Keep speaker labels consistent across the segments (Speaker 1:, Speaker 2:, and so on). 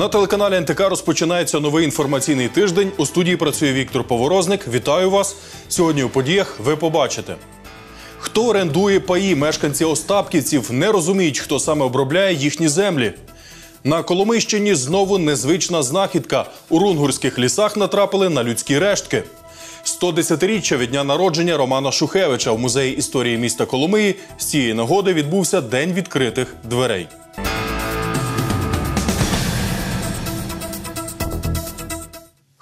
Speaker 1: На телеканалі НТК розпочинається новий інформаційний тиждень. У студії працює Віктор Поворозник. Вітаю вас. Сьогодні у подіях ви побачите. Хто орендує паї мешканці Остапківців не розуміють, хто саме обробляє їхні землі. На Коломийщині знову незвична знахідка. У рунгурських лісах натрапили на людські рештки. 110-річчя від дня народження Романа Шухевича в музеї історії міста Коломиї з цієї нагоди відбувся День відкритих дверей.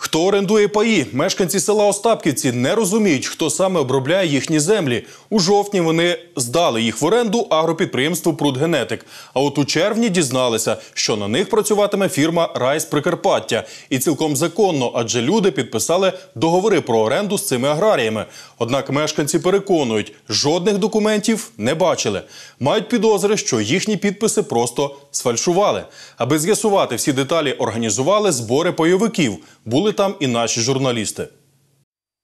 Speaker 1: Хто орендує паї? Мешканці села Остапківці не розуміють, хто саме обробляє їхні землі. У жовтні вони здали їх в оренду агропідприємству Прудгенетик. А от у червні дізналися, що на них працюватиме фірма Райс Прикарпаття. І цілком законно, адже люди підписали договори про оренду з цими аграріями. Однак мешканці переконують, жодних документів не бачили. Мають підозри, що їхні підписи просто сфальшували. Аби з'ясувати всі деталі, організували збори пайовиків. Були там і наші журналісти.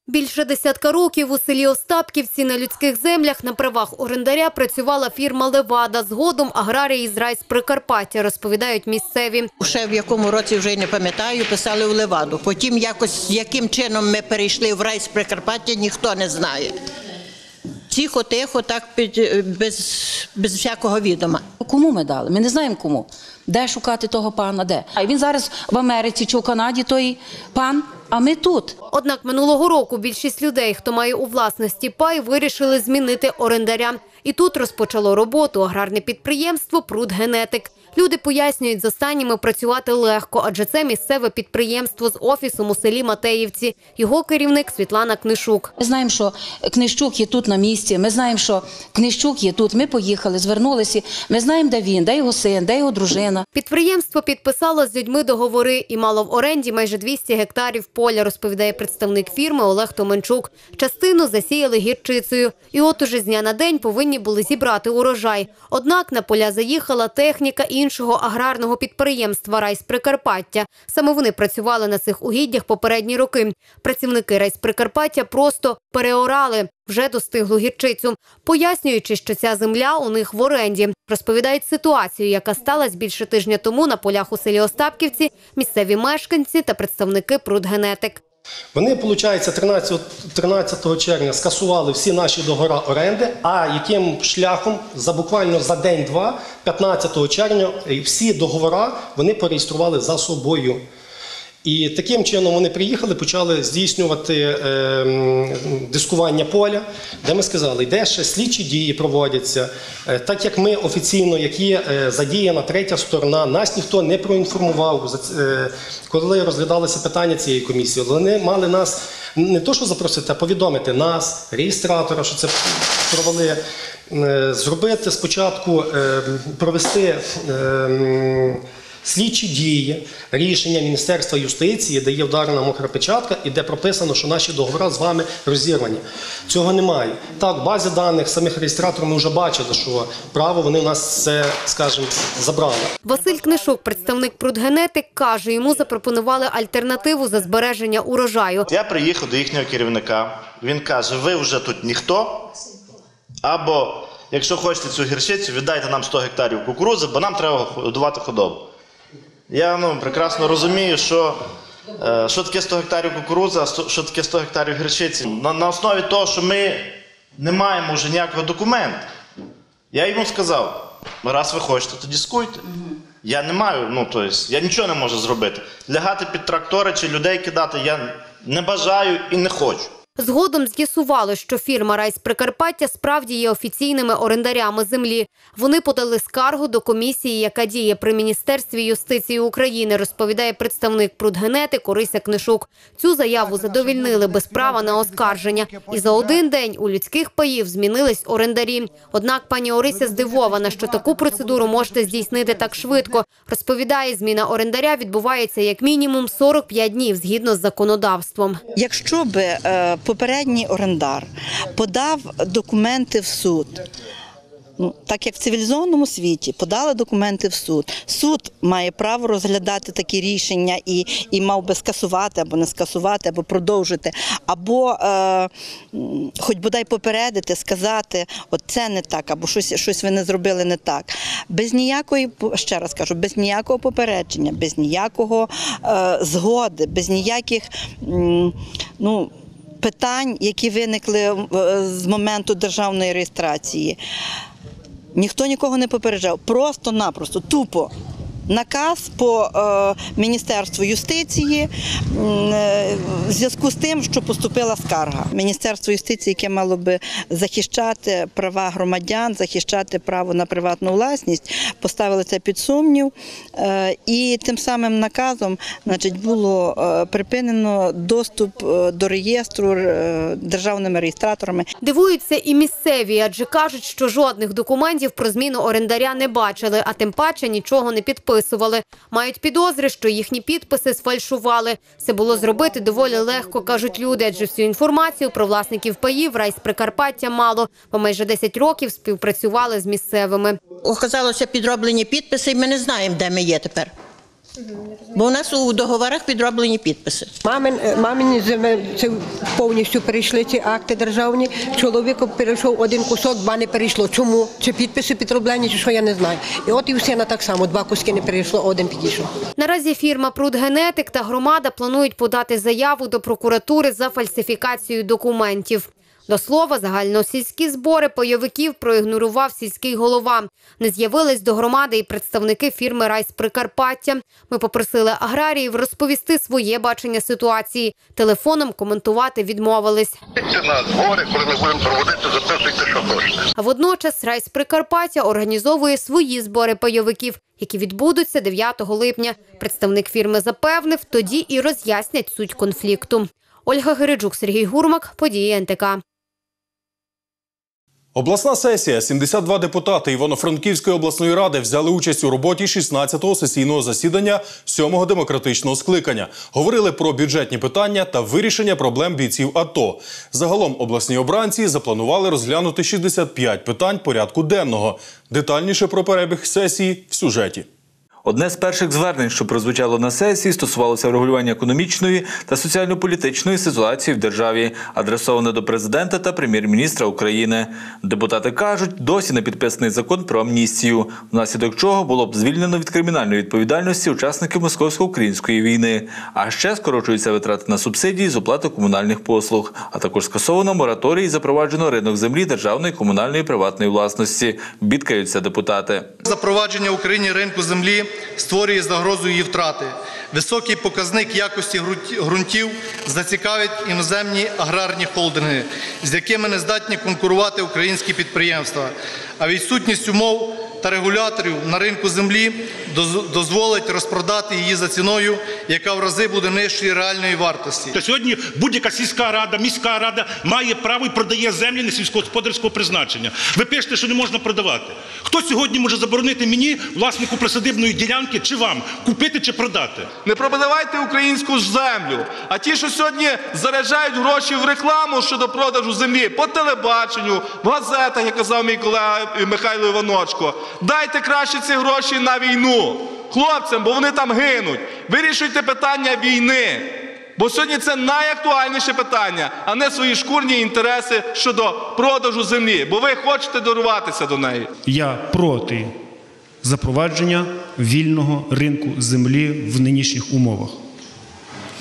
Speaker 2: Більше десятка років у селі Остапківці на людських землях на правах орендаря працювала фірма Левада. Згодом аграрії з Райс Прикарпаття розповідають місцеві.
Speaker 3: Ще в якому році вже й не пам'ятаю, писали в Леваду. Потім якось яким чином ми перейшли в рай з Прикарпаття, ніхто не знає. Тихо-тихо, так під, без, без всякого відома.
Speaker 4: Кому ми дали? Ми не знаємо кому. Де шукати того пана, де? А він зараз в Америці чи в Канаді той пан, а ми тут.
Speaker 2: Однак минулого року більшість людей, хто має у власності пай, вирішили змінити орендаря. І тут розпочало роботу аграрне підприємство «Прудгенетик». Люди пояснюють, з останніми працювати легко, адже це місцеве підприємство з офісом у селі Матеївці. Його керівник Світлана Книшук.
Speaker 4: Ми знаємо, що Книщук є тут на місці. Ми знаємо, що Книщук є тут. Ми поїхали, звернулися. Ми знаємо, де він, де його син, де його дружина.
Speaker 2: Підприємство підписало з людьми договори і мало в оренді майже 200 гектарів поля, розповідає представник фірми Олег Томенчук. Частину засіяли гірчицею. І от уже з дня на день повинні були зібрати урожай. Однак на поля заїхала техніка іншого аграрного підприємства Райс Прикарпаття. Саме вони працювали на цих угіддях попередні роки. Працівники Райс Прикарпаття просто переорали вже достиглу гірчицю, пояснюючи, що ця земля у них в оренді. Розповідають ситуацію, яка сталася більше тижня тому на полях у селі Остапківці, місцеві мешканці та представники Прудгенетик.
Speaker 5: Вони, виходить, 13, 13 червня скасували всі наші договори оренди, а яким шляхом за буквально за день-два, 15 червня, всі договори вони пореєстрували за собою. І таким чином вони приїхали, почали здійснювати е, дискування поля, де ми сказали, йде ще слідчі дії проводяться. Е, так як ми офіційно, як є е, задіяна третя сторона, нас ніхто не проінформував, коли розглядалося питання цієї комісії. Вони мали нас не то, що запросити, а повідомити нас, реєстратора, що це провели. Зробити спочатку, провести. Слідчі дії, рішення Міністерства юстиції, де є вдарена мокра печатка і де прописано, що наші договори з вами розірвані. Цього немає. Так, в базі даних самих реєстраторів ми вже бачили, що право вони у нас це, скажімо, забрали.
Speaker 2: Василь Книшук, представник Прудгенетик, каже, йому запропонували альтернативу за збереження урожаю.
Speaker 6: Я приїхав до їхнього керівника. Він каже: ви вже тут ніхто. Або, якщо хочете цю гірчицю, віддайте нам 100 гектарів кукурудзи, бо нам треба годувати худобу. Я ну, прекрасно розумію, що, е, що таке 100 гектарів кукурудзи, що таке 100 гектарів гірчиці. На, на основі того, що ми не маємо вже ніякого документу, я йому сказав: раз ви хочете, то дискуйте. Я не маю, ну тобто, я нічого не можу зробити. Лягати під трактори чи людей кидати я не бажаю і не хочу.
Speaker 2: Згодом з'ясувало, що фірма Райс Прикарпаття справді є офіційними орендарями землі. Вони подали скаргу до комісії, яка діє при міністерстві юстиції України, розповідає представник Прудгенети Корися Книшук. Цю заяву задовільнили без права на оскарження. І за один день у людських паїв змінились орендарі. Однак пані Орися здивована, що таку процедуру можете здійснити так швидко. Розповідає, зміна орендаря відбувається як мінімум 45 днів згідно з законодавством.
Speaker 7: Якщо би е, попередній орендар подав документи в суд Ну, так як в цивілізованому світі подали документи в суд. Суд має право розглядати такі рішення і, і мав би скасувати або не скасувати, або продовжити, або е, хоч бодай попередити, сказати, от це не так, або щось, щось ви не зробили не так. Без ніякої, ще раз кажу, без ніякого попередження, без ніякого е, згоди, без ніяких. м, ну, питань, які виникли е, з моменту державної реєстрації. Ніхто нікого не попереджав. Просто-напросто, тупо. Наказ по е, Міністерству юстиції е, в зв'язку з тим, що поступила скарга. Міністерство юстиції, яке мало би захищати права громадян, захищати право на приватну власність, поставили це під сумнів. Е, і тим самим наказом значить, було припинено доступ до реєстру державними реєстраторами
Speaker 2: Дивуються і місцеві, адже кажуть, що жодних документів про зміну орендаря не бачили, а тим паче нічого не підписували. Мають підозри, що їхні підписи сфальшували. Це було зробити доволі легко, кажуть люди, адже всю інформацію про власників паїв райс Прикарпаття мало, бо майже 10 років співпрацювали з місцевими.
Speaker 3: Оказалося підроблені підписи, і ми не знаємо, де ми є тепер. Бо у нас у договорах підроблені підписи.
Speaker 8: Мамин, мамині земель це повністю перейшли ці акти державні. Чоловіку перейшов один кусок, два не перейшло. Чому? Чи підписи підроблені, чи що я не знаю. І от і у сина так само, два куски не перейшло, один підійшов.
Speaker 2: Наразі фірма «Прудгенетик» та громада планують подати заяву до прокуратури за фальсифікацією документів. До слова, загальносільські збори пайовиків проігнорував сільський голова. Не з'явились до громади і представники фірми «Райс Прикарпаття». Ми попросили аграріїв розповісти своє бачення ситуації. Телефоном коментувати відмовились.
Speaker 9: На збори, коли ми будемо проводити, записуйте, що хочете.
Speaker 2: А водночас Райс Прикарпаття організовує свої збори пайовиків, які відбудуться 9 липня. Представник фірми запевнив, тоді і роз'яснять суть конфлікту. Ольга Гириджук, Сергій Гурмак, події НТК.
Speaker 1: Обласна сесія. 72 депутати Івано-Франківської обласної ради взяли участь у роботі 16-го сесійного засідання 7-го демократичного скликання. Говорили про бюджетні питання та вирішення проблем бійців АТО. Загалом обласні обранці запланували розглянути 65 питань порядку денного. Детальніше про перебіг сесії в сюжеті.
Speaker 10: Одне з перших звернень, що прозвучало на сесії, стосувалося врегулювання економічної та соціально-політичної ситуації в державі, адресоване до президента та прем'єр-міністра України. Депутати кажуть, досі не підписаний закон про амністію, внаслідок чого було б звільнено від кримінальної відповідальності учасників московсько-української війни. А ще скорочуються витрати на субсидії з оплати комунальних послуг, а також скасовано мораторій і запроваджено ринок землі державної, комунальної приватної власності. Бідкаються депутати.
Speaker 11: Запровадження в Україні ринку землі створює загрозу її втрати. Високий показник якості ґрунт- ґрунтів зацікавить іноземні аграрні холдинги, з якими не здатні конкурувати українські підприємства. А відсутність умов та регуляторів на ринку землі дозволить розпродати її за ціною, яка в рази буде нижчою реальної вартості.
Speaker 12: То сьогодні будь-яка сільська рада, міська рада має право і продає землі не сільськогосподарського призначення. Ви пишете, що не можна продавати. Хто сьогодні може заборонити мені, власнику присадибної ділянки, чи вам купити чи продати?
Speaker 13: Не продавайте українську землю. А ті, що сьогодні заряджають гроші в рекламу щодо продажу землі по телебаченню, в газетах, як казав мій колега Михайло Іваночко, дайте краще ці гроші на війну хлопцям, бо вони там гинуть. Вирішуйте питання війни. Бо сьогодні це найактуальніше питання, а не свої шкурні інтереси щодо продажу землі. Бо ви хочете дорватися до неї.
Speaker 14: Я проти запровадження вільного ринку землі в нинішніх умовах.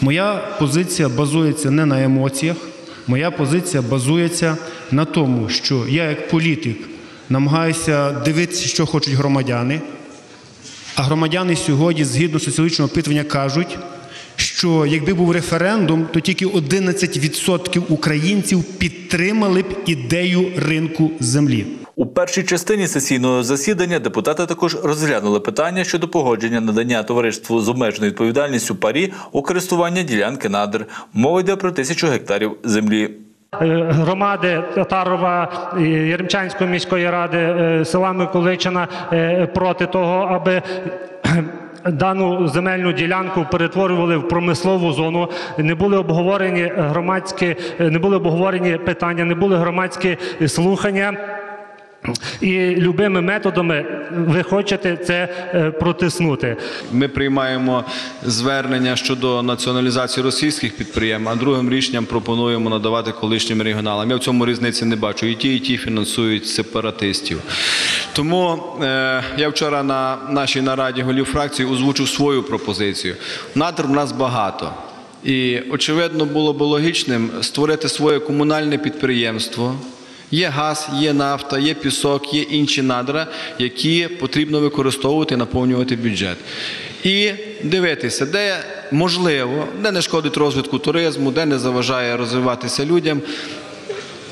Speaker 14: Моя позиція базується не на емоціях, моя позиція базується на тому, що я як політик намагаюся дивитися, що хочуть громадяни. А громадяни сьогодні, згідно соціологічного опитування, кажуть, що якби був референдум, то тільки 11% українців підтримали б ідею ринку землі.
Speaker 10: У першій частині сесійного засідання депутати також розглянули питання щодо погодження надання товариству з обмеженою відповідальністю парі у користування ділянки надр. Мова йде про тисячу гектарів землі.
Speaker 15: Е, громади Татарова, Яремчанської міської ради, е, села Миколичина е, проти того, аби дану земельну ділянку перетворювали в промислову зону. Не були обговорені громадські, не були обговорені питання, не були громадські слухання. І любими методами ви хочете це е, протиснути.
Speaker 16: Ми приймаємо звернення щодо націоналізації російських підприємств, а другим рішенням пропонуємо надавати колишнім регіоналам. Я в цьому різниці не бачу. І ті, і ті фінансують сепаратистів. Тому е, я вчора на нашій нараді голів фракції озвучив свою пропозицію. Надр в нас багато. І очевидно було б логічним створити своє комунальне підприємство. Є газ, є нафта, є пісок, є інші надра, які потрібно використовувати і наповнювати бюджет. І дивитися, де можливо, де не шкодить розвитку туризму, де не заважає розвиватися людям.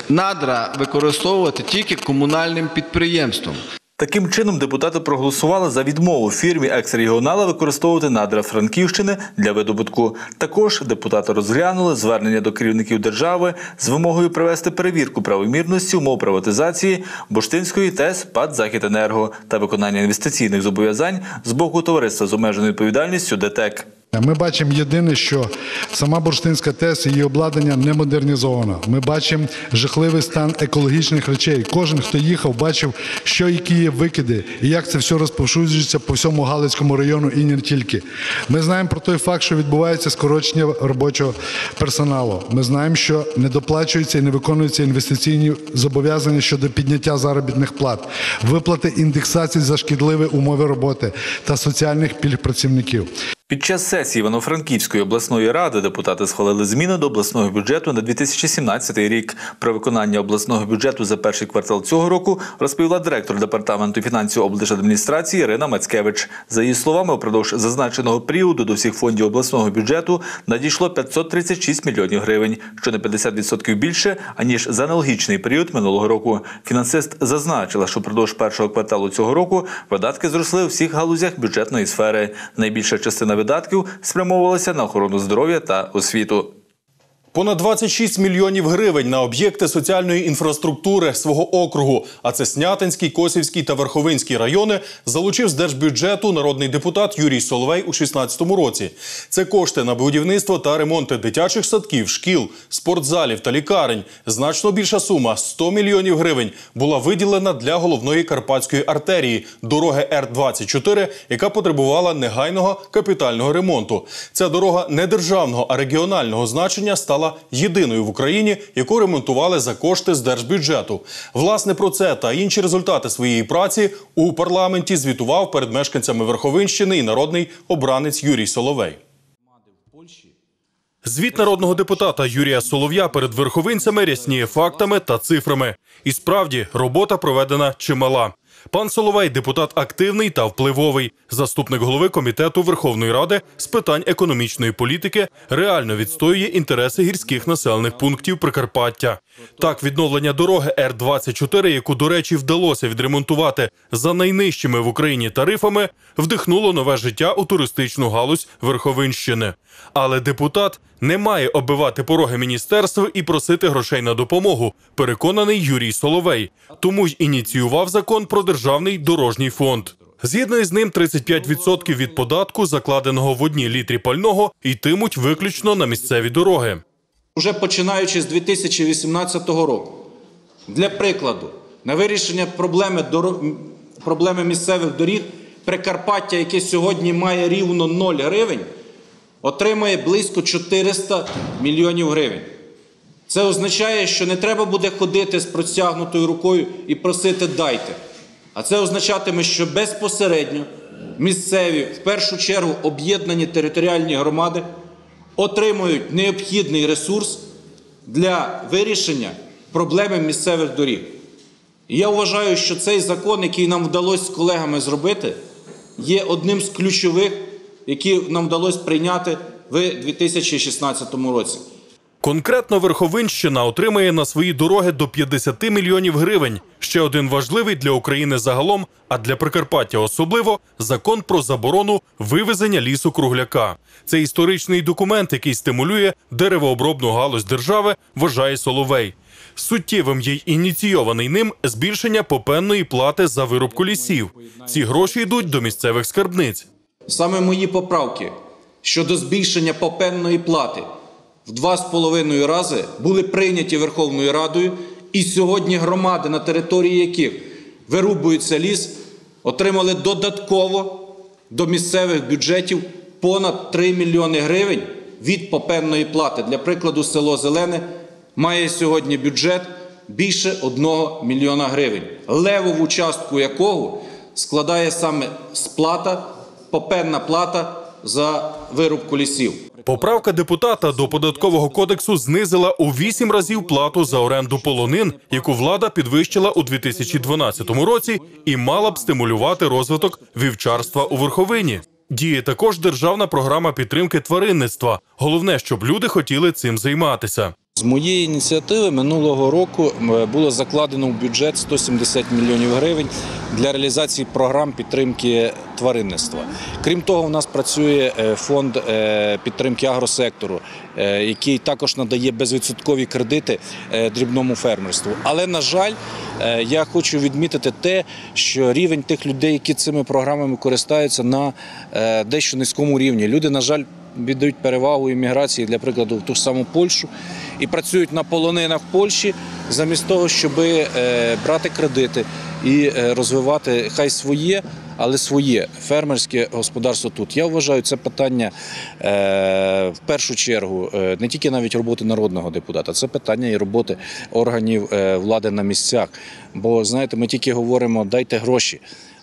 Speaker 16: Надра використовувати тільки комунальним підприємством.
Speaker 10: Таким чином, депутати проголосували за відмову фірмі екс-регіонала використовувати надра Франківщини для видобутку. Також депутати розглянули звернення до керівників держави з вимогою провести перевірку правомірності умов приватизації Бурштинської ТЕС ПАД «Західенерго» та виконання інвестиційних зобов'язань з боку товариства з обмеженою відповідальністю ДТЕК.
Speaker 17: Ми бачимо єдине, що сама бурштинська ТЕС її обладнання не модернізовано. Ми бачимо жахливий стан екологічних речей. Кожен, хто їхав, бачив, що які є викиди і як це все розповсюджується по всьому Галицькому району і не тільки. Ми знаємо про той факт, що відбувається скорочення робочого персоналу. Ми знаємо, що не доплачуються і не виконуються інвестиційні зобов'язання щодо підняття заробітних плат, виплати індексації за шкідливі умови роботи та соціальних пільг працівників.
Speaker 10: Під час сесії Івано-Франківської обласної ради депутати схвалили зміни до обласного бюджету на 2017 рік. Про виконання обласного бюджету за перший квартал цього року розповіла директор департаменту фінансів облдержадміністрації Ірина Мацкевич. За її словами, упродовж зазначеного періоду до всіх фондів обласного бюджету надійшло 536 мільйонів гривень, що на 50% більше аніж за аналогічний період минулого року. Фінансист зазначила, що впродовж першого кварталу цього року видатки зросли у всіх галузях бюджетної сфери. Найбільша частина видатків спрямовувалися на охорону здоров'я та освіту.
Speaker 1: Понад 26 мільйонів гривень на об'єкти соціальної інфраструктури свого округу, а це Снятинський, Косівський та Верховинський райони, залучив з держбюджету народний депутат Юрій Соловей у 2016 році. Це кошти на будівництво та ремонти дитячих садків, шкіл, спортзалів та лікарень. Значно більша сума 100 мільйонів гривень була виділена для головної карпатської артерії дороги Р-24, яка потребувала негайного капітального ремонту. Ця дорога не державного, а регіонального значення стала єдиною в Україні, яку ремонтували за кошти з держбюджету. Власне про це та інші результати своєї праці у парламенті звітував перед мешканцями Верховинщини і народний обранець Юрій Соловей. Звіт народного депутата Юрія Солов'я перед верховинцями рясніє фактами та цифрами. І справді робота проведена чимала. Пан Соловей депутат активний та впливовий, заступник голови комітету Верховної Ради з питань економічної політики, реально відстоює інтереси гірських населених пунктів Прикарпаття. Так, відновлення дороги Р-24, яку, до речі, вдалося відремонтувати за найнижчими в Україні тарифами, вдихнуло нове життя у туристичну галузь Верховинщини. Але депутат не має оббивати пороги міністерства і просити грошей на допомогу, переконаний Юрій Соловей. Тому й ініціював закон про державний дорожній фонд. Згідно із ним, 35% від податку, закладеного в одній літрі пального, йтимуть виключно на місцеві дороги.
Speaker 18: Уже починаючи з 2018 року. Для прикладу, на вирішення проблеми, доро- проблеми місцевих доріг Прикарпаття, яке сьогодні має рівно 0 гривень, отримає близько 400 мільйонів гривень. Це означає, що не треба буде ходити з простягнутою рукою і просити дайте. А це означатиме, що безпосередньо місцеві, в першу чергу об'єднані територіальні громади отримують необхідний ресурс для вирішення проблеми місцевих доріг. І я вважаю, що цей закон, який нам вдалося з колегами зробити, є одним з ключових, які нам вдалося прийняти в 2016 році.
Speaker 1: Конкретно Верховинщина отримає на свої дороги до 50 мільйонів гривень. Ще один важливий для України загалом, а для Прикарпаття особливо закон про заборону вивезення лісу кругляка. Це історичний документ, який стимулює деревообробну галузь держави, вважає Соловей. Суттєвим є ініційований ним збільшення попенної плати за вирубку лісів. Ці гроші йдуть до місцевих скарбниць.
Speaker 18: Саме мої поправки щодо збільшення попенної плати в два з половиною рази були прийняті Верховною Радою, і сьогодні громади, на території яких вирубується ліс, отримали додатково до місцевих бюджетів понад 3 мільйони гривень від попенної плати. Для прикладу, село Зелене має сьогодні бюджет більше 1 мільйона гривень, левову частку якого складає саме сплата, попенна плата за вирубку лісів.
Speaker 1: Поправка депутата до податкового кодексу знизила у вісім разів плату за оренду полонин, яку влада підвищила у 2012 році і мала б стимулювати розвиток вівчарства у верховині. Діє також державна програма підтримки тваринництва. Головне, щоб люди хотіли цим займатися.
Speaker 18: З моєї ініціативи минулого року було закладено в бюджет 170 мільйонів гривень для реалізації програм підтримки тваринництва. Крім того, у нас працює е, фонд е, підтримки агросектору, е, який також надає безвідсоткові кредити е, дрібному фермерству. Але на жаль, е, я хочу відмітити те, що рівень тих людей, які цими програмами користуються, на е, дещо низькому рівні. Люди, на жаль, віддають перевагу імміграції, для прикладу, в ту ж саму Польщу, і працюють на полонинах в Польщі, замість того, щоб е, брати кредити і е, розвивати хай своє, але своє фермерське господарство тут. Я вважаю, це питання е, в першу чергу не тільки навіть роботи народного депутата, це питання і роботи органів влади на місцях. Бо знаєте, ми тільки говоримо дайте гроші.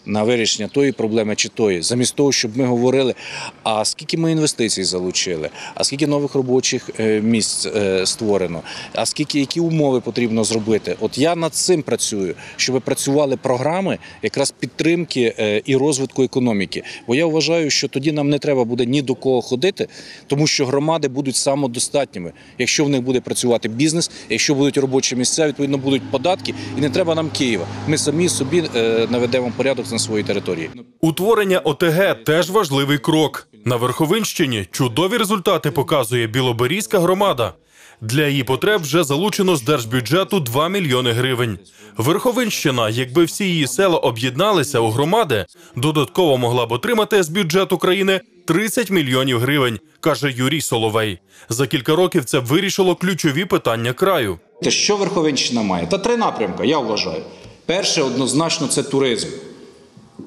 Speaker 18: На вирішення тої проблеми чи тої, замість того, щоб ми говорили, а скільки ми інвестицій залучили, а скільки нових робочих е, місць е, створено, а скільки які умови потрібно зробити. От я над цим працюю, щоб працювали програми якраз підтримки е, і розвитку економіки. Бо я вважаю, що тоді нам не треба буде ні до кого ходити, тому що громади будуть самодостатніми. Якщо в них буде працювати бізнес, якщо будуть робочі місця, відповідно будуть податки, і не треба нам Києва. Ми самі собі наведемо порядок на своїй території.
Speaker 1: Утворення ОТГ теж важливий крок. На Верховинщині чудові результати показує Білоберізька громада. Для її потреб вже залучено з держбюджету 2 мільйони гривень. Верховинщина, якби всі її села об'єдналися у громади, додатково могла б отримати з бюджету країни 30 мільйонів гривень, каже Юрій Соловей. За кілька років це б вирішило ключові питання краю.
Speaker 18: Те, що Верховенщина має? Та три напрямки, я вважаю. Перше, однозначно, це туризм.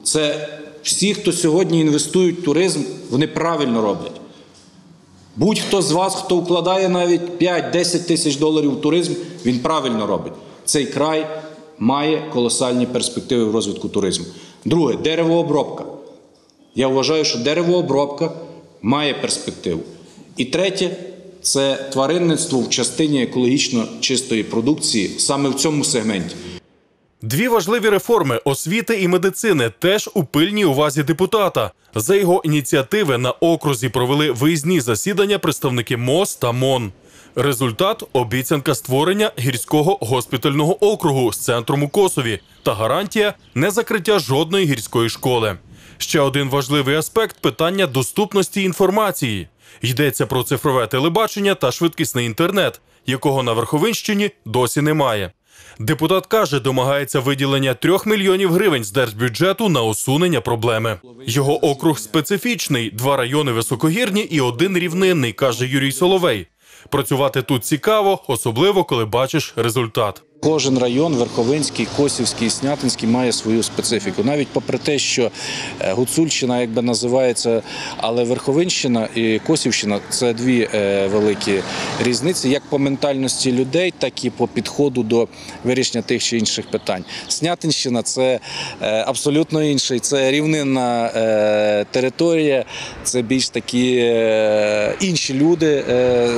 Speaker 18: Це всі, хто сьогодні інвестують в туризм, вони правильно роблять. Будь-хто з вас, хто вкладає навіть 5-10 тисяч доларів в туризм, він правильно робить. Цей край має колосальні перспективи в розвитку туризму. Друге деревообробка. Я вважаю, що деревообробка має перспективу. І третє це тваринництво в частині екологічно чистої продукції саме в цьому сегменті.
Speaker 1: Дві важливі реформи освіти і медицини теж у пильній увазі депутата. За його ініціативи на окрузі провели виїзні засідання представники МОЗ та МОН. Результат обіцянка створення гірського госпітального округу з центром у Косові та гарантія незакриття жодної гірської школи. Ще один важливий аспект питання доступності інформації. Йдеться про цифрове телебачення та швидкісний інтернет, якого на Верховинщині досі немає. Депутат каже, домагається виділення трьох мільйонів гривень з держбюджету на усунення проблеми. Його округ специфічний: два райони високогірні і один рівнинний, каже Юрій Соловей. Працювати тут цікаво, особливо коли бачиш результат.
Speaker 18: Кожен район Верховинський, Косівський, Снятинський має свою специфіку. Навіть попри те, що е, Гуцульщина якби називається, але Верховинщина і Косівщина це дві е, великі різниці, як по ментальності людей, так і по підходу до вирішення тих чи інших питань. Снятинщина це е, абсолютно інший. Це рівнинна територія, це більш такі інші люди,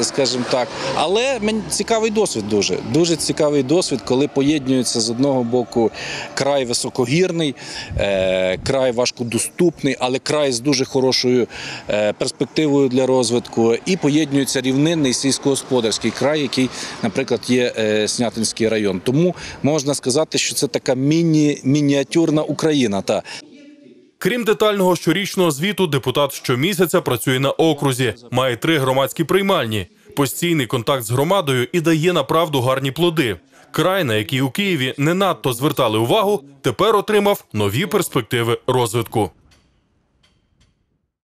Speaker 18: скажімо так. Але мені цікавий досвід дуже. Дуже цікавий досвід, коли поєднується з одного боку край високогірний, е, край важкодоступний, але край з дуже хорошою е, перспективою для розвитку, і поєднується рівнинний сільськогосподарський край, який, наприклад, є е, Снятинський район. Тому можна сказати, що це така міні-мініатюрна Україна. Та.
Speaker 1: Крім детального щорічного звіту, депутат щомісяця працює на окрузі, має три громадські приймальні, постійний контакт з громадою і дає направду гарні плоди. Край, на який у Києві не надто звертали увагу, тепер отримав нові перспективи розвитку.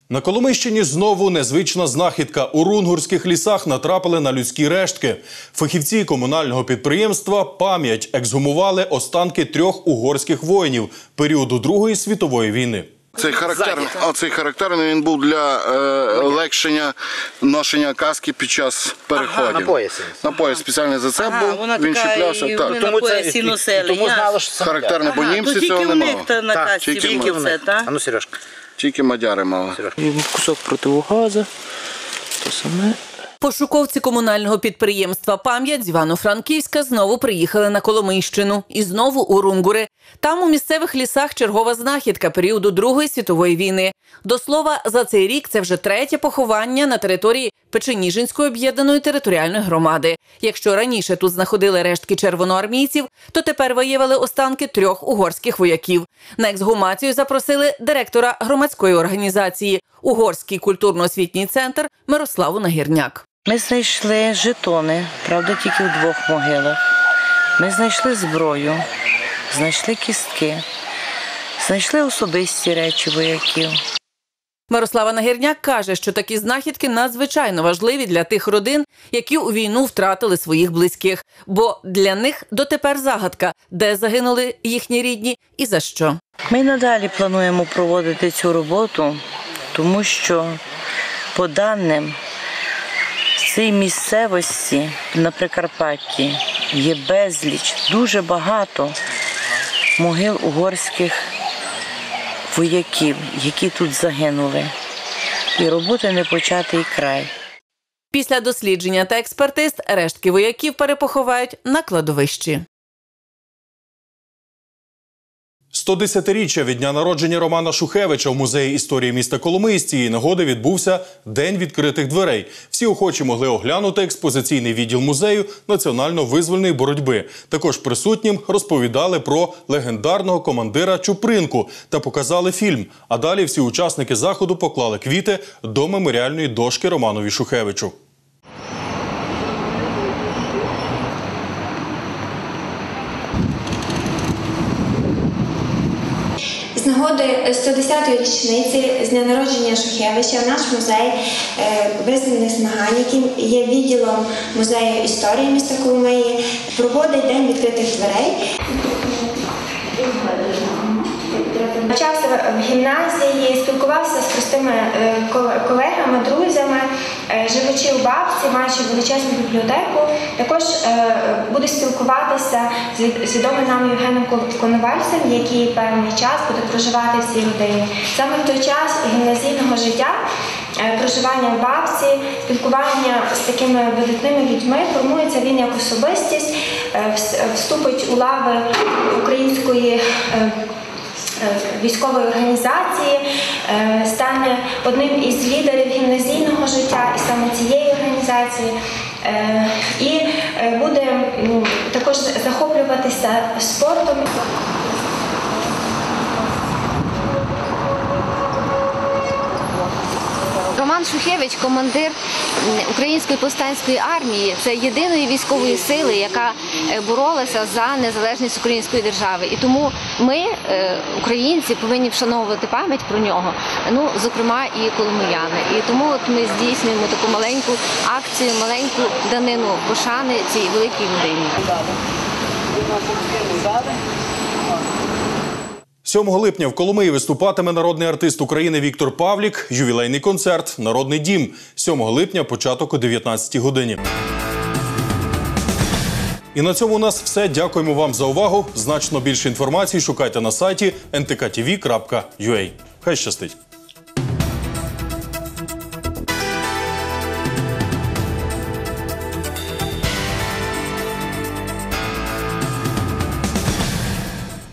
Speaker 1: На Коломищині знову незвична знахідка. У рунгурських лісах натрапили на людські рештки. Фахівці комунального підприємства пам'ять ексгумували останки трьох угорських воїнів періоду Другої світової війни.
Speaker 9: Цей характерний, а цей характерний він був для е, легшення ношення каски під час переходів.
Speaker 19: на поясі.
Speaker 9: На пояс спеціальний зацеп
Speaker 19: Ага,
Speaker 9: був,
Speaker 19: вона
Speaker 9: він
Speaker 19: така,
Speaker 9: чіплявся.
Speaker 19: і
Speaker 9: Так.
Speaker 19: на Тому це- поясі і- носили, тому ясно. знали, що це
Speaker 9: Характерне, бо
Speaker 19: Ага,
Speaker 9: німці
Speaker 19: то тільки
Speaker 9: цього
Speaker 19: в
Speaker 9: не
Speaker 19: них
Speaker 9: мали.
Speaker 19: та на
Speaker 9: Так,
Speaker 19: касі,
Speaker 9: тільки
Speaker 19: тільки
Speaker 9: в
Speaker 19: в
Speaker 9: них.
Speaker 19: це, так?
Speaker 9: А ну, Сережка. Тільки мадяри мали.
Speaker 19: Кусок противогаза, то саме.
Speaker 20: Пошуковці комунального підприємства Пам'ять Івано-Франківська знову приїхали на Коломийщину і знову у Рунгури. Там у місцевих лісах чергова знахідка періоду Другої світової війни. До слова, за цей рік це вже третє поховання на території Печеніжинської об'єднаної територіальної громади. Якщо раніше тут знаходили рештки червоноармійців, то тепер виявили останки трьох угорських вояків. На ексгумацію запросили директора громадської організації Угорський культурно-освітній центр Мирославу Нагірняк.
Speaker 19: Ми знайшли жетони, правда, тільки в двох могилах. Ми знайшли зброю, знайшли кістки, знайшли особисті речі вояків.
Speaker 20: Мирослава Нагірняк каже, що такі знахідки надзвичайно важливі для тих родин, які у війну втратили своїх близьких, бо для них дотепер загадка, де загинули їхні рідні і за що.
Speaker 19: Ми надалі плануємо проводити цю роботу, тому що по даним з цій місцевості на Прикарпатті є безліч, дуже багато могил угорських вояків, які тут загинули. І роботи не початий край.
Speaker 20: Після дослідження та експертиз рештки вояків перепоховають на кладовищі.
Speaker 1: 110-річчя від дня народження Романа Шухевича в музеї історії міста Коломиї з цієї нагоди відбувся День відкритих дверей. Всі охочі могли оглянути експозиційний відділ музею національно-визвольної боротьби. Також присутнім розповідали про легендарного командира Чупринку та показали фільм. А далі всі учасники заходу поклали квіти до меморіальної дошки Романові Шухевичу.
Speaker 21: Нагоди 110-ї річниці з дня народження Шухевича наш музей е, визнаних змагань, яким є відділом музею історії міста Коломиї, проводить День відкритих дверей. Навчався в гімназії, спілкувався з простими е, колегами, друзями, е, живучи у бабці, маючи величезну бібліотеку. Також е, буде спілкуватися з відомим нам Євгеном Кон- Коновальцем, який певний час буде проживати в цій родині. Саме в той час гімназійного життя. Проживання в бабці, спілкування з такими видатними людьми формується він як особистість, вступить у лави української військової організації, е, стане одним із лідерів гімназійного життя і саме цієї організації. Е, І е, буде також захоплюватися спортом.
Speaker 2: Роман Шухевич, командир української повстанської армії, це єдиної військової сили, яка е, боролася за незалежність української держави. І тому ми, е, українці, повинні вшановувати пам'ять про нього. Ну, зокрема, і коломияни. І тому от ми здійснюємо таку маленьку акцію, маленьку данину пошани цій великій людині.
Speaker 1: 7 липня в Коломиї виступатиме народний артист України Віктор Павлік. Ювілейний концерт Народний дім. 7 липня, початок о 19 годині. І на цьому у нас все. Дякуємо вам за увагу. Значно більше інформації шукайте на сайті ntktv.ua. Хай щастить!